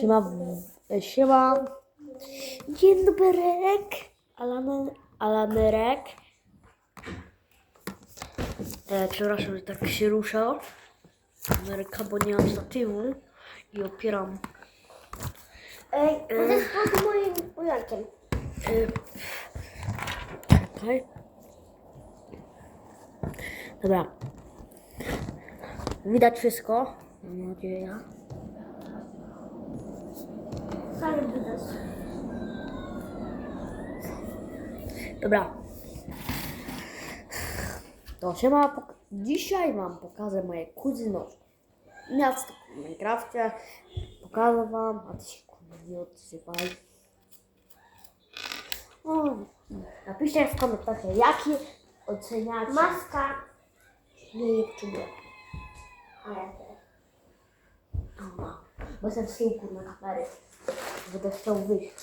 Siema, w- siema. Dzień doberek. Alan, Alanerek. E, przepraszam, że tak się ruszał. Ameryka, bo nie mam statywu i opieram. Ej, to jest pod moim ujankiem. E, czekaj. Dobra. Widać wszystko. Mam nadzieję. Dobra. To się ma. Dzisiaj Wam pokażę moje kuzynostwo. Miasto w Minecrafcie. Pokażę Wam, a Ty się nie odzywaj. O, napiszcie w komentarzach, jaki oceniacie. Maska. Nie, nie potrzebuję. A ja też. Bo jestem w na kamery. Będę chciał wyjść.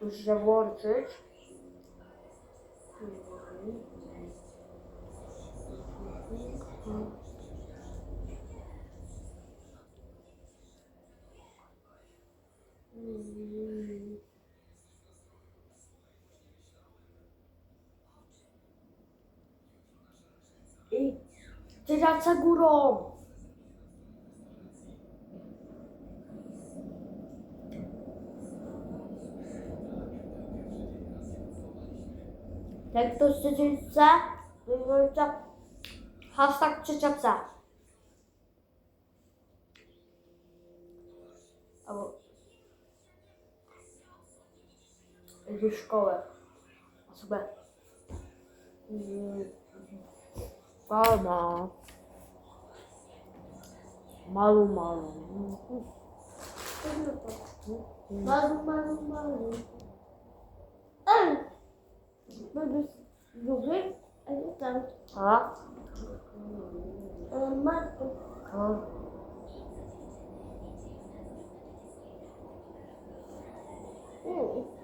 Muszę włączyć. I dziedziaca górą. Jak ktoś chce chce, to hashtag trzecia psa. Albo ze szkołę. Osobę. Mm. Mama. Malu, malu. Malu, malu, malu. Ej! Będziesz duży? A nie tam. A? E, Matko. A? Mm.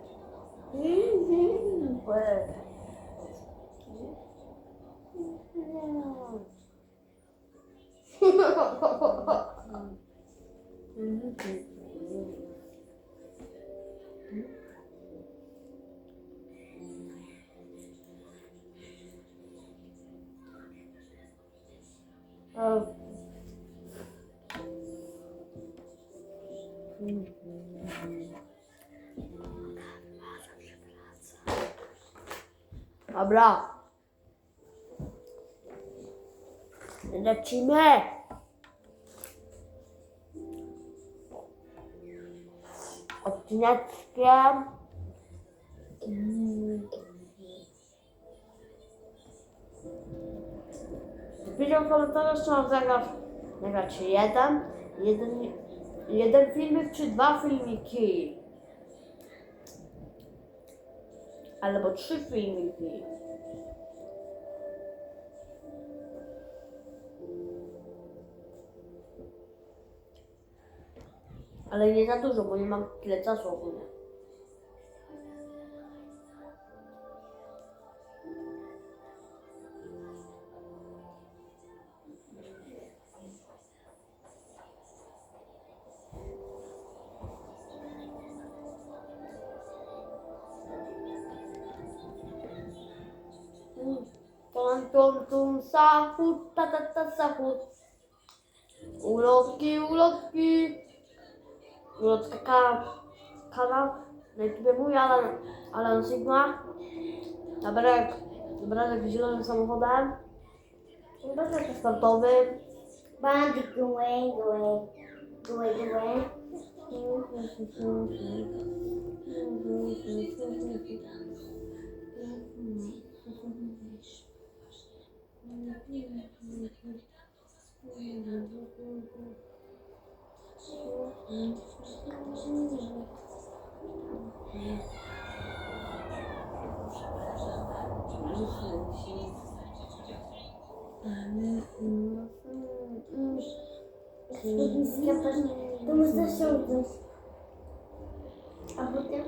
Mhm. Łe. A. Dobra. Lecimy. Odcineczkiem. Piszą w komentarzach, czy mam zagrać, nagrać jeden, jeden, jeden filmik, czy dwa filmiki. Albo trzy filmiki. Ale nie za dużo, bo nie mam tyle czasu ogólnie. Tum tum tum sahur, ta ta ta sahur. Ulotki, ulotki. Minutki ka kanał na YouTubie mój, ale, ale no Sigma. Nabrek, nabrek zielonym samochodem. Nabrek sportowy. Bandy going, going, going, going. Thank you. To można ściągnąć. A potem?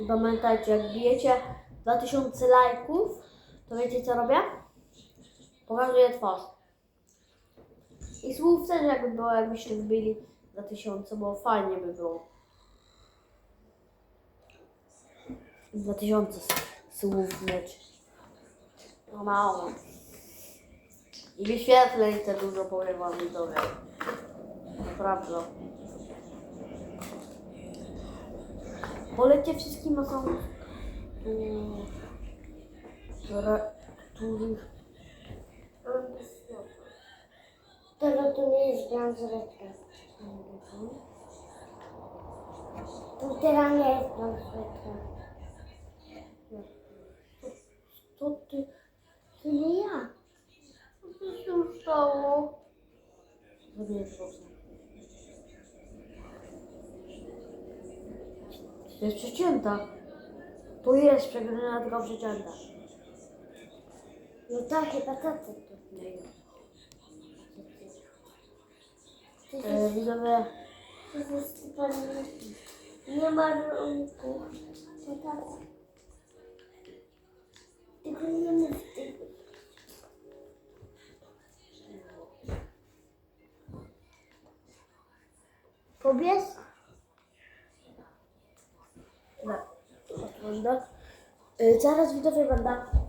I pamiętajcie, jak bijecie 2000 lajków, to wiecie co robię? Pokazuję twarz. I słów też jakby było, jakbyście wbili za tysiące, bo fajnie by było. Dwa tysiące słów mieć. No mało. I wyświetleń te dużo powiem wam widzowie. Naprawdę. Polecie wszystkim osobom, których To to nie jest bransoletka. To teraz nie jest bransoletka. Co ty? To nie ja. Co się stało? Zrobię proszę. To jest przecięta. To jest przegrana, tylko przecięta. No tak, chyba tacy to. Nie wiem. To E, widzowie. Nie ma rąku. Tak. Tylko nie mów tego. Pobies? No, ogląda. Y, Zaraz widzowie będę.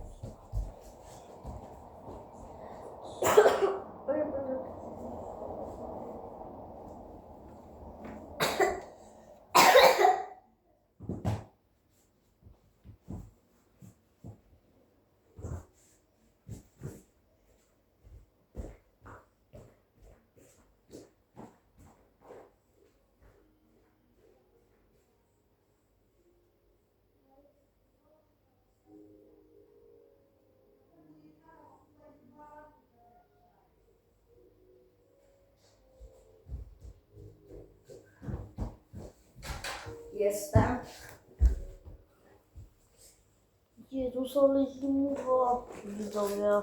Jestem. Jezus, ale zimno. Widzowie.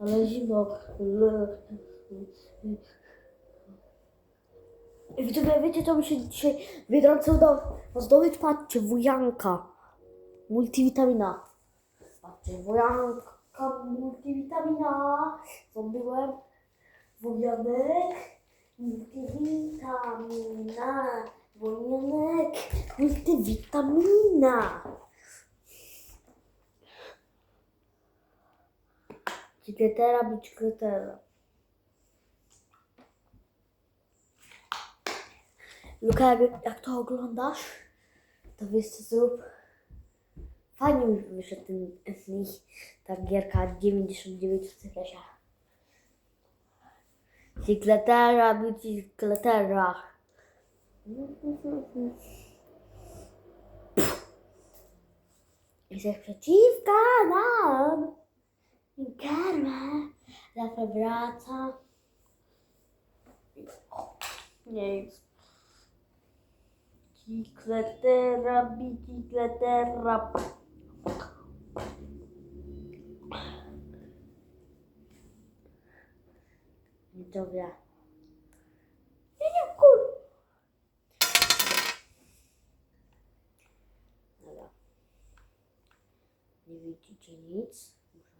Ale zimno. Widzowie, wiecie co mi się dzisiaj Biedronce udało zdobyć? Patrzcie, wujanka. Multivitamina. Patrzcie, wujanka, multivitamina. Zdobyłem wujanek. Multivitamina. Wujanek. Multivitamina. Cikletera, bicykletera. Luka, jak, jak to oglądasz, to wiesz co zrób. Fajnie mi wyszedł ten, ten ta gierka 99 w cyklesie. Ciclaterra, biciclaterra. Esercita, no! Incarna, eh. la febbrata. Niente. Ciclaterra, biciclaterra. Widzowie. Nie, nie, kur... Dobra. Nie widzicie nic. Muszę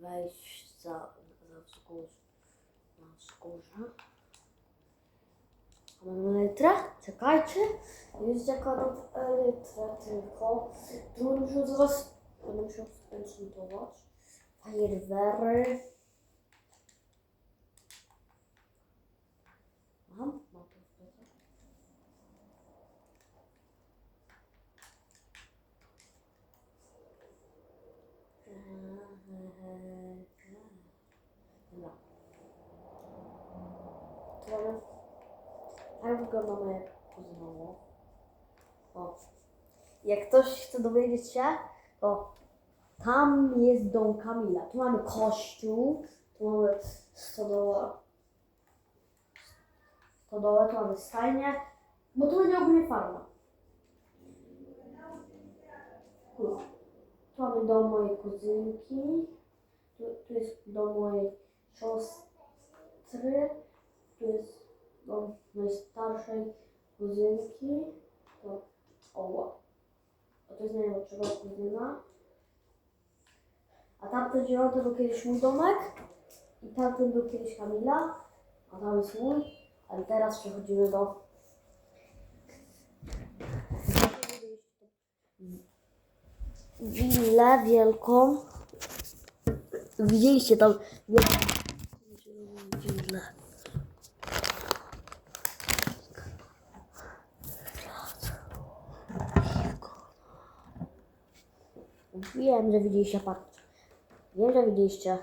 wejść za, za wzgórz, na wzgórze. A Mam litrę? Czekajcie. Już zakładam litrę tylko. Tu muszę zaraz... Będę musiał skoncentrować. Fajerwery. Mam? Mam to w plecach. Dobra. Tu mamy tak wygląda moje kuzynowo. O. Jak ktoś chce dowiedzieć się, to tam jest dom Kamila. Tu mamy kościół, tu mamy stodołę. Stodołę, tu mamy stajnię, bo tu będzie ogólnie farma. Tu mamy dom mojej kuzynki, tu, tu jest dom mojej siostry, tu jest dom najstarszej kuzynki, to oła. A to jest najlepszego kuzyna. A tamten zielony był kiedyś mój domek. I tamten był kiedyś Kamila. A tam jest mój. Ale teraz przechodzimy do... Willę wielką. Widzieliście tam wielką willę. Wiem, że widzieliście, patrz. Wiem, że widzieliście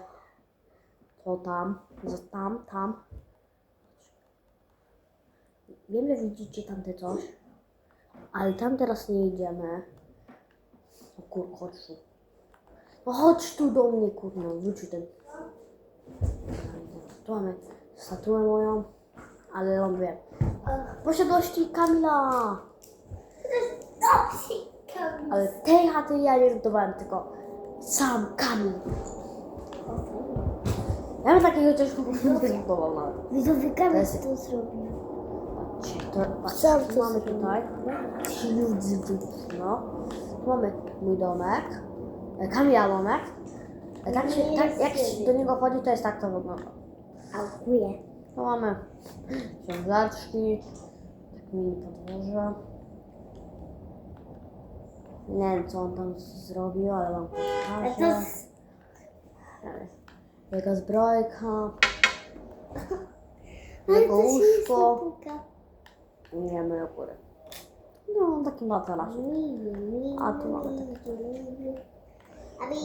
to tam, tam, tam. Wiem, że widzicie tamte coś, ale tam teraz nie idziemy. O kur, chodź tu. No chodź tu do mnie, kurno, wrócił ten. Tu mamy statuę moją, ale ląduję. Posiadłości Kamila! Ale tej chaty ja nie budowałem, tylko sam Kamil. Ja bym takiego prostu nie zbudował nawet. Widzowie Kamil jest- to zrobił. To, patrzcie, Sam tu mamy zrobił. tutaj no. Tu mamy mój domek, e, Kamila domek. E, Tak się, tak, jak się do niego chodzi, to jest tak to wygląda. Aukuje. Tu mamy książeczki, tak mini podwórze. Nie wiem, co on tam zrobił, ale wam A to s- Jego zbrojka, ale jego to się nie łóżko. zapuka. Nie wiem, góry. No, taki materac. Milu, milu, A tu mamy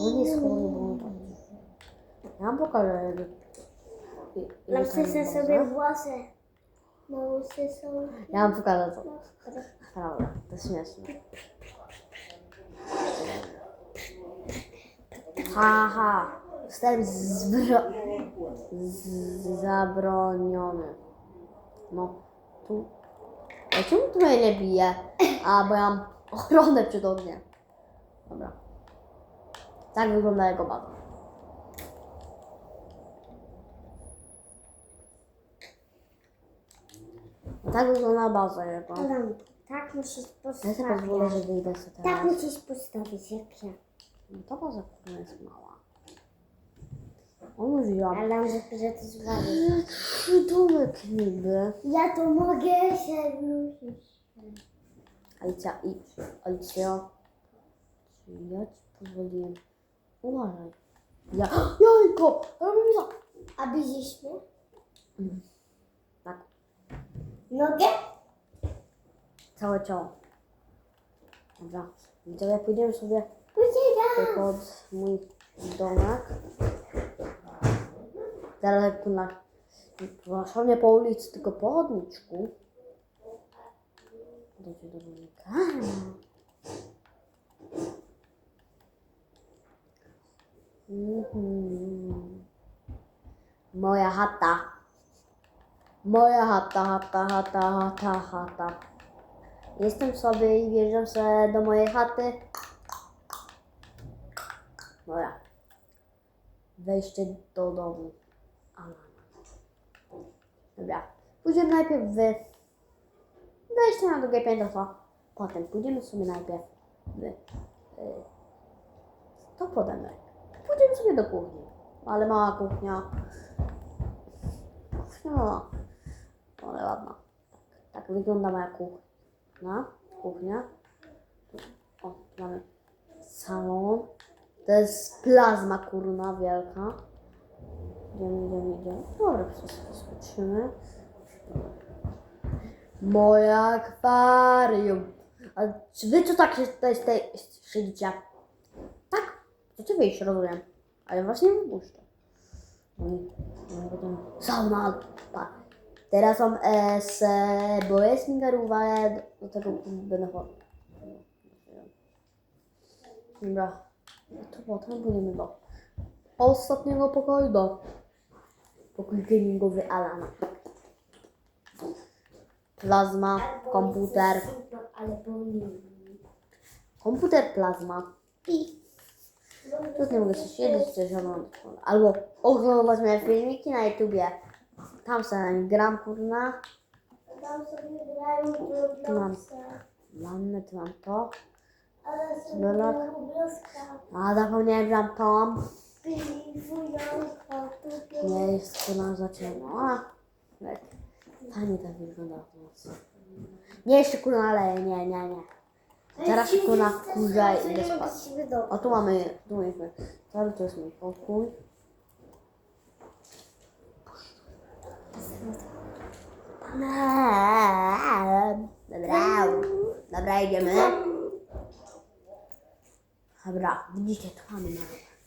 On jest chory, bo on tam. Ja wam pokażę jego. i- jego Lamsysy tajną sobie włosy. Są... Ja wam pokażę to. Prawda, to jest śmieszne. Haha, jestem zbro... z- zabroniony. No, tu... A czemu tu mnie nie bije? A, bo ja mam ochronę przed ogniem. Dobra. Tak wygląda jego baza. Tak wygląda baza jego. Tak musisz Ja sobie postawić. pozwolę, że wyjdę sobie Tak teraz. musisz postawić, jak ja. No to baza kurwa jest mała. On mówiła. Ale że, że to zwalisz. Trzy domek niby. Ja to mogę się wrócić. Alicja, idź. Alicja. Ja ci pozwoliłem? Uważaj. Ja. Jajko! Robię mi to. A widzisz mnie? Tak. Nogę? Całe ciało. Dobra. Widzowie, pójdziemy sobie Pod mój domek. Zaraz jak tu na... Proszę nie po ulicy, tylko po chodniczku. Dojdzie do. Mhm. Moja chata. Moja chata, chata, chata, chata, chata. Jestem sobie i wjeżdżam sobie do mojej chaty. Dobra. Wejście do domu. Dobra. Pójdziemy najpierw w... Wejście na drugie piętro. Potem pójdziemy sobie najpierw w... y, To pode mną. Pójdziemy sobie do kuchni. Ale mała kuchnia. Kuchnia mała. Ale ładna. Tak, tak wygląda moja kuchnia. Kuchnia. O, mamy salon. To jest plazma kurna wielka. Idziemy, idziemy, idziemy. Dobra, wszystko skoczymy. Moje akwarium. A czy wy co tak się tutaj tutaj siedzicie? Tak? Wyjść, rozumiem. Ale właśnie nie wypuszczę. I potem sauna. Tak. Teraz mam e, z, bo jest mi darowane do, do tego będę chodził. Dobra. No to potem pójdziemy do ostatniego pokoju, do pokój gamingowy Alana. Plazma, komputer, komputer plazma. I Tu nie mogę się siedzieć, coś oglądać. Albo oglądać moje filmiki na YouTubie. Tam sobie gram, kurna. tam sobie grają Tu mam wannę, tu mam to. Belak. obrazka. A zapomniałem, że mam tą. Wyjątka. Nie jest to na za ciemno. A, tak. Fajnie tak wygląda w nocy. Nie jeszcze kurna, ale nie, nie, nie. Teraz kurna wkurza i idę spać. O tu mamy, tu mamy. Cały to jest mój pokój. Dobra, dobra, idziemy. Dobra, widzicie, tu mamy na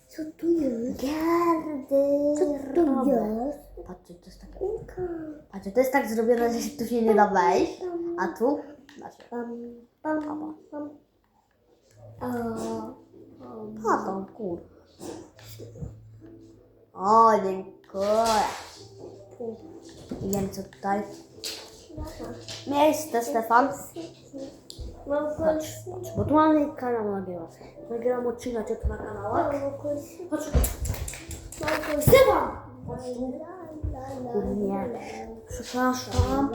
Co tu jest? gardy. Co tu jest? Patrzcie, to jest tak, patrzcie, to jest tak zrobione, że się tu się nie da wejść. A tu? Patrzcie. Pam, pam, pam. O, A tam, kur. O, dziękuję. Idziemy co tutaj. Miejsce, Stefan. Mam chodź, bo tu mamy kanał nagrywam. Nagrywam odcinek tu na kanałach. Kolce. Chodź, kolce. Stefan! La, la, Kurnie. Przepraszam.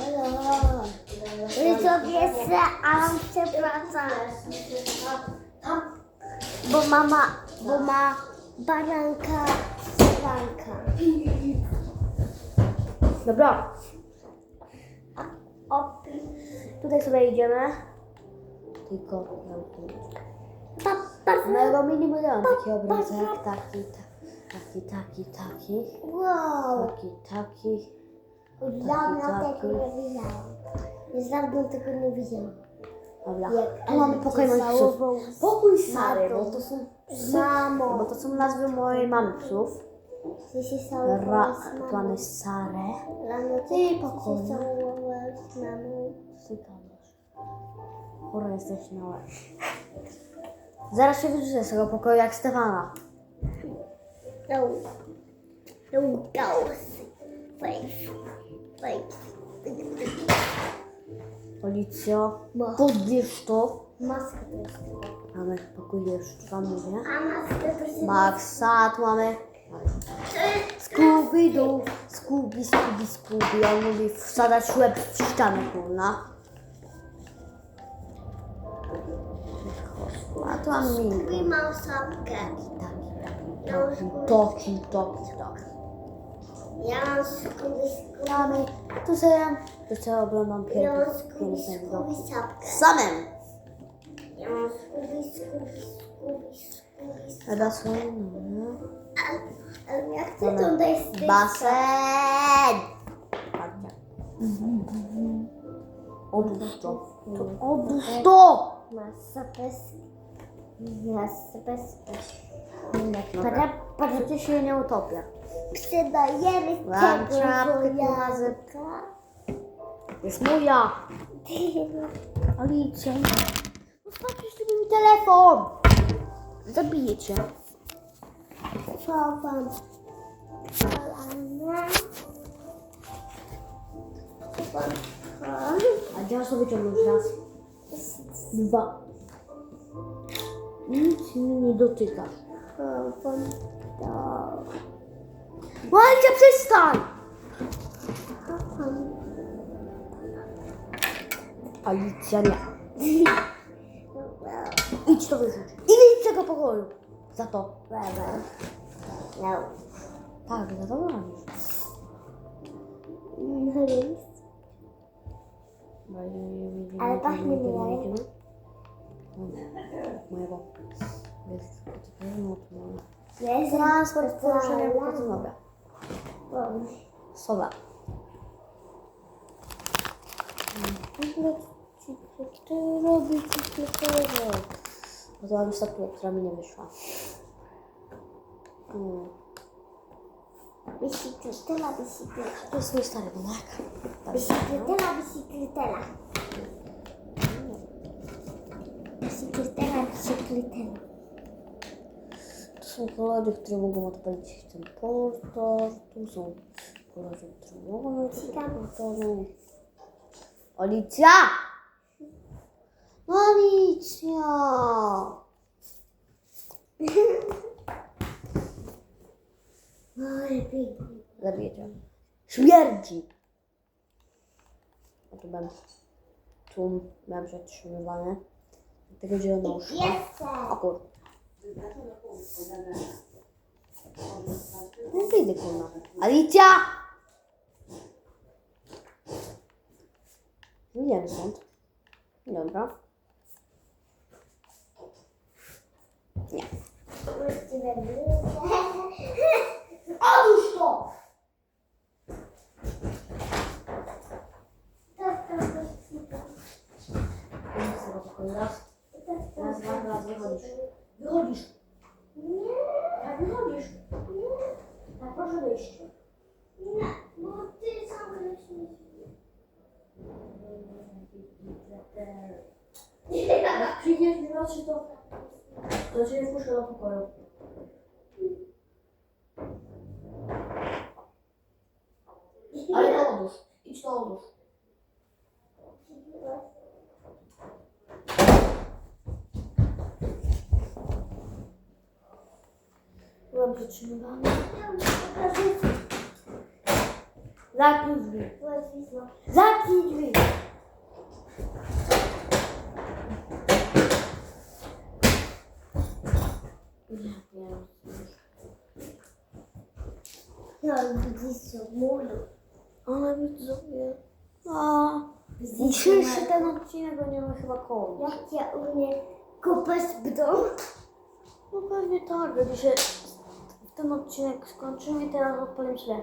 Widzowie se, a mam przepraszam. Bo mama, bo ma baranka, baranka. Dobra, O, tutaj sobie idziemy. Tylko ja tu. papa, Mojego mini muzeum taki obrazek, taki, ta- taki, taki, taki, wow. taki, taki. Dawno taki. tego nie widziałam. Już dawno tego nie widziałam. Dobra, Jak mamy pokój moich psów. całował Pokój stary, bo to są psy, Mamo. bo to są nazwy mojej mamy psów. Ty się Ra, z tu mamą. mamy Sarę. Rano ty ty pokoju. się całowała z mamą. Co ty gadasz? Chora jesteś na łeb. Zaraz się wyrzucę z tego pokoju jak Stefana. No. No ghost. Wait. Wait. Policjo, podbierz to. Jest. Mamy pokój jeszcze mówię. A maska to jest. Maxa, tu mamy Scooby-Doo, Scooby, Scooby, Scooby. On lubi wsadzać łeb w ścianę, kurna. A tu mam I mini. mam sapkę. Taki, taki, taki, taki. Ja mam. Mamy, tu sobie, tu sobie oglądam Ja mam piękne, skubi piękne skubi widoki. sapkę. Samym. Ja mam skubi skubi skubi skubi. Teraz no. Ale ja chcę tą dać z tej Basen! To. To! Masa bez... Przecież się nie utopię. Przydajemy Mam tego czapkę, wojanka. Jest moja. Alicja. Zostawcie sobie mi telefon. Zabiję cię. Chowam. Kolana. Chowam. A gdzie masz to wyciągnąć raz? Dwa. Nic mi nie dotykasz. Alicja, przestań! Alicja, nie. Idź to wyrzuć. I wyjdź z tego pokoju. Za to. No. Tak, za to robisz. No więc. Ale pachnie mi jajek. Mojego. Jest no to Jest Transport, poruszenie wychodzowe. Sowa. Ty robisz cyklotową. No to mam statuę, która mi nie wyszła. Hmm. Bicicletela, bicicletela. To jest mój stary domek. Bicicletela, bicicletela. Bicicletela, bicicletela. To są kolory, które mogą odpalić ten portal. Tu są kolory, które mogą odpalić portal. Alicja! Alicja! Zabiję cię. Śmierdzi! A tu będę. Tu miałem przetrzymywane. Tego zielonego. O kur... No wyjdę kurna. Alicja! Wyjdziemy stąd. Dobra. Nie. Odłóż to! Tak, tak, tak. Wyjdź z tego pokoju. Raz, raz, raz, raz, wychodzisz. Wychodzisz. Nie. Tak, wychodzisz. Nie. Tak, proszę wyjść. Nie, bo ty sam leśnisz. Jak przyjdziesz w nocy, to, to cię nie wpuszczę do pokoju. Ale to odłóż. Idź to odłóż. Byłam przytrzymywana. Zamknij drzwi. Zamknij drzwi. Nie. No, widzisz, mulu. Ale widzowie. A, dzisiejszy ten odcinek będziemy chyba kończyć. Jak ja umiem kopać w dom? No pewnie tak, że dzisiaj ten odcinek skończymy i teraz odpalimy sobie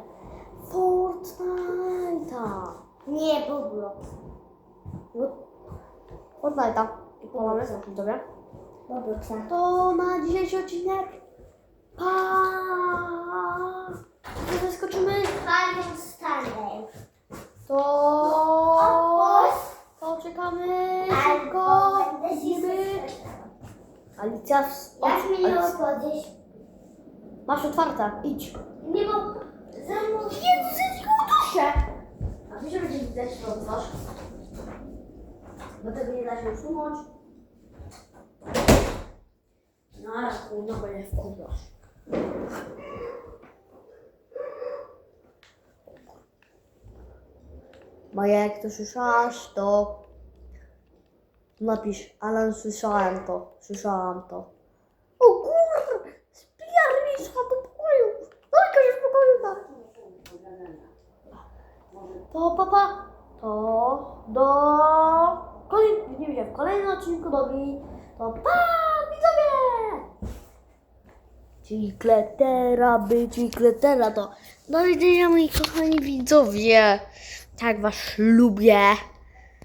Fortnite'a. Nie, Roblox. Fortnite'a. I polamy, widzowie. Robloxa. To na dzisiejszy odcinek. Pa! To zaskoczymy. Fajną stanę. To... To czekamy. Szybko. Albo będę się. Alicja, w... Jak mi ją podejść? Masz otwarte, idź. Nie, bo za mną... Jezus, ja ci uduszę! A wiesz, że będzie widać to twarz? Bo tego nie da się usunąć. No ale kurno będzie wkurzasz. Maja, jak to słyszałaś, to napisz, Alan, słyszałem to, słyszałam to. O kur! Spiarniczka do pokoju! Dajka się w pokoju, tak. To papa, to do nie wiem, w kolejnym odcinku dobi, to pa, widzowie! Cikletera, by cikletera to do widzenia moi kochani widzowie. Tak was lubię.